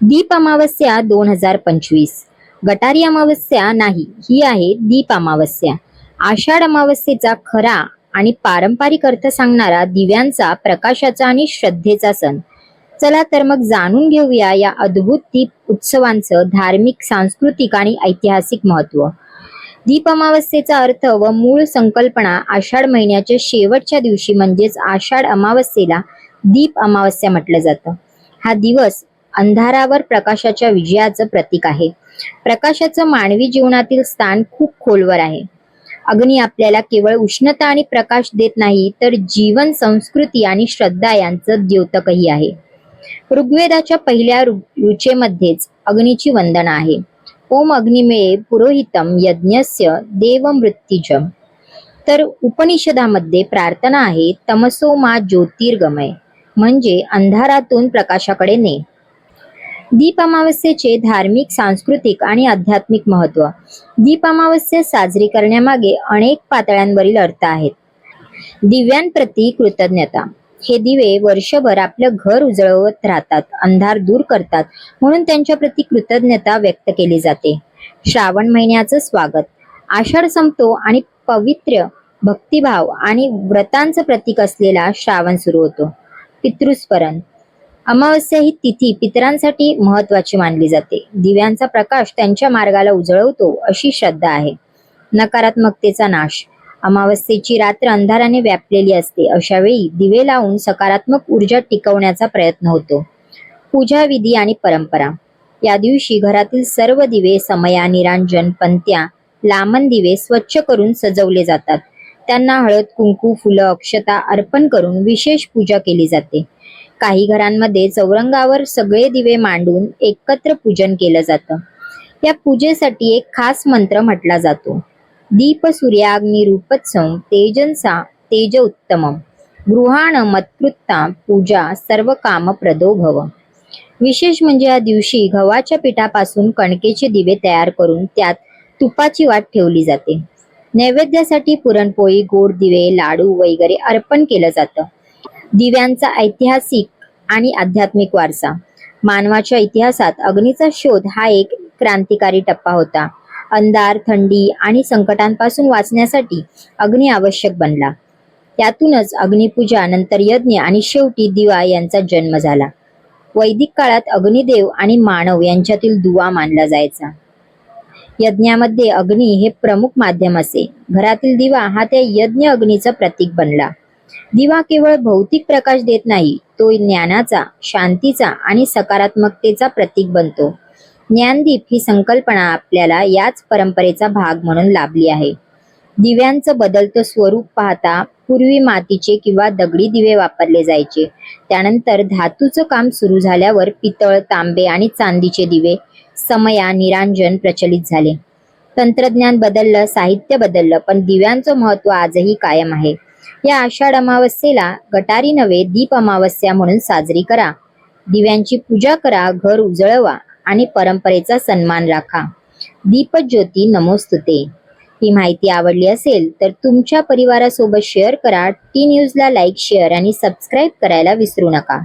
दीप अमावस्या दोन हजार पंचवीस. गटारी अमावस्या नाही ही आहे दीप अमावस्या. आषाढ अमावस्येचा खरा आणि पारंपरिक अर्थ सांगणारा दिव्यांचा प्रकाशाचा आणि श्रद्धेचा सण. चला तर मग जाणून घेऊया या अद्भुत दीप उत्सवांचं धार्मिक सांस्कृतिक आणि ऐतिहासिक महत्त्व दीप अमावस्येचा अर्थ व मूळ संकल्पना आषाढ महिन्याच्या शेवटच्या दिवशी म्हणजेच आषाढ अमावस्येला दीप अमावस्या म्हटलं जातं. हा दिवस अंधारावर प्रकाशाच्या विजयाचं प्रतीक आहे. प्रकाशाचं मानवी जीवनातील स्थान खूप खोलवर आहे. अग्नी आपल्याला केवळ उष्णता आणि प्रकाश देत नाही तर जीवन संस्कृती आणि श्रद्धा यांचं द्योतकही आहे. ऋग्वेदाच्या पहिल्या ऋचेमध्येच अग्नीची वंदना आहे. ओम अग्निमेळे पुरोहितम यज्ञस्य देवमृत्युजम. तर उपनिषदामध्ये प्रार्थना आहे तमसो मा ज्योतिर्गमय. म्हणजे अंधारातून प्रकाशाकडे ने. दीप अमावस्येचे धार्मिक सांस्कृतिक आणि आध्यात्मिक महत्त्व. दीप अमावस्या साजरी करण्यामागे अनेक पातळ्यांवरील अर्थ आहेत. दिव्यांप्रती कृतज्ञता. हे दिवे वर्षभर आपलं घर उजळवत राहतात अंधार दूर करतात म्हणून त्यांच्या प्रती कृतज्ञता व्यक्त केली जाते. श्रावण महिन्याचं स्वागत. आषाढ संपतो आणि पवित्र भक्तिभाव आणि व्रतांचं प्रतीक असलेला श्रावण सुरू होतो. पितृस्मरण. अमावस्या ही तिथी पितरांसाठी महत्वाची मानली जाते. दिव्यांचा प्रकाश त्यांच्या मार्गाला उजळवतो अशी श्रद्धा आहे. नकारात्मकतेचा नाश. अमावस्येची रात्र अंधाराने व्यापलेली असते. अशा वेळी दिवे लावून सकारात्मक ऊर्जा टिकवण्याचा प्रयत्न होतो. पूजा विधी आणि परंपरा. या दिवशी घरातील सर्व दिवे समया निरांजन पंत्या लामन दिवे स्वच्छ करून सजवले जातात. त्यांना हळद कुंकू फुलं अक्षता अर्पण करून विशेष पूजा केली जाते. काही घरांमध्ये चौरंगावर सगळे दिवे मांडून एकत्र पूजन केलं जातं. या पूजेसाठी एक खास मंत्र म्हटला जातो. दीप सूर्याग्नी रूपत्सं तेजंसा तेज उत्तमम गृहाण मत्कृत्ता पूजा सर्व काम प्रदो भव. विशेष म्हणजे या दिवशी गव्हाच्या पिठापासून कणकेचे दिवे तयार करून त्यात तुपाची वाट ठेवली जाते. नैवेद्यासाठी पुरणपोळी गोड दिवे लाडू वगैरे अर्पण केलं जातं. दिव्यांचा ऐतिहासिक आणि आध्यात्मिक वारसा. मानवाच्या इतिहासात अग्नीचा शोध हा एक क्रांतिकारी टप्पा होता. अंधार थंडी आणि संकटांपासून वाचण्यासाठी अग्नी आवश्यक बनला. त्यातूनच अग्निपूजा नंतर यज्ञ आणि शेवटी दिवा यांचा जन्म झाला. वैदिक काळात अग्निदेव आणि मानव यांच्यातील दुवा मानला जायचा. यज्ञामध्ये अग्नी हे प्रमुख माध्यम असे. घरातील दिवा हा त्या यज्ञ अग्नीचं प्रतीक बनला. दिवा केवळ भौतिक प्रकाश देत नाही तो ज्ञानाचा शांतीचा आणि सकारात्मकतेचा प्रतीक बनतो. ज्ञानदीप ही संकल्पना आपल्याला याच परंपरेचा भाग म्हणून लाभली आहे. दिव्यांचं बदलतं स्वरूप पाहता पूर्वी मातीचे किंवा दगडी दिवे वापरले जायचे. त्यानंतर धातूचं काम सुरू झाल्यावर पितळ तांबे आणि चांदीचे दिवे समया निरांजन प्रचलित झाले. तंत्रज्ञान बदललं साहित्य बदललं पण दिव्यांचं महत्त्व आजही कायम आहे. या आषाढ अमावस्येला गटारी नव्हे दीप अमावस्या म्हणून साजरी करा. दिव्यांची पूजा करा घर उजळवा आणि परंपरेचा सन्मान राखा. दीपज्योती नमोस्तुते. ही माहिती आवडली असेल तर तुमच्या परिवारासोबत शेअर करा टी न्यूजला लाईक शेअर आणि सबस्क्राईब करायला विसरू नका.